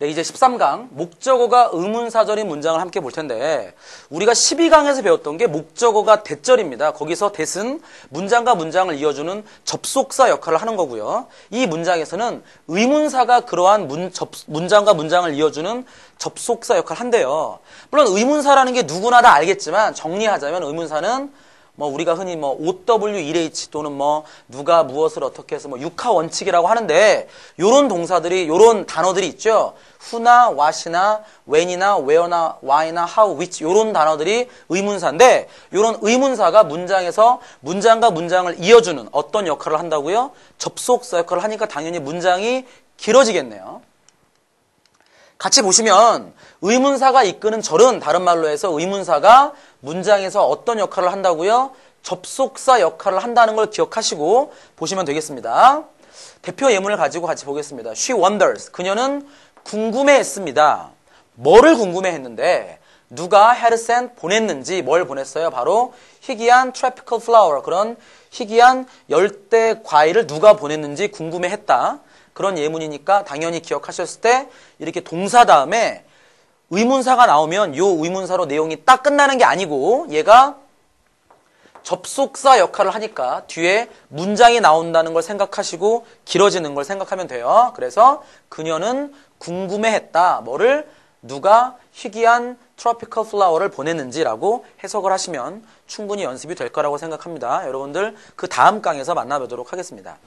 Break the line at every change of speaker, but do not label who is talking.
네, 이제 13강 목적어가 의문사절인 문장을 함께 볼 텐데 우리가 12강에서 배웠던 게 목적어가 대절입니다. 거기서 대은 문장과 문장을 이어주는 접속사 역할을 하는 거고요. 이 문장에서는 의문사가 그러한 문, 접, 문장과 문장을 이어주는 접속사 역할을 한대요. 물론 의문사라는 게 누구나 다 알겠지만 정리하자면 의문사는 뭐 우리가 흔히 뭐 OW1H 또는 뭐 누가 무엇을 어떻게 해서 뭐 육하 원칙이라고 하는데 요런 동사들이 요런 단어들이 있죠. who나 what이나 when이나 where나 why나 how, which 요런 단어들이 의문사인데 요런 의문사가 문장에서 문장과 문장을 이어주는 어떤 역할을 한다고요? 접속사 역할을 하니까 당연히 문장이 길어지겠네요. 같이 보시면 의문사가 이끄는 절은 다른 말로 해서 의문사가 문장에서 어떤 역할을 한다고요? 접속사 역할을 한다는 걸 기억하시고 보시면 되겠습니다. 대표 예문을 가지고 같이 보겠습니다. She wonders. 그녀는 궁금해했습니다. 뭐를 궁금해했는데 누가 sent 보냈는지 뭘 보냈어요? 바로 희귀한 tropical flower 그런 희귀한 열대 과일을 누가 보냈는지 궁금해했다. 그런 예문이니까 당연히 기억하셨을 때 이렇게 동사 다음에 의문사가 나오면 요 의문사로 내용이 딱 끝나는 게 아니고 얘가 접속사 역할을 하니까 뒤에 문장이 나온다는 걸 생각하시고 길어지는 걸 생각하면 돼요. 그래서 그녀는 궁금해했다. 뭐를 누가 희귀한 트로피컬 플라워를 보냈는지라고 해석을 하시면 충분히 연습이 될 거라고 생각합니다. 여러분들 그 다음 강에서 만나보도록 하겠습니다.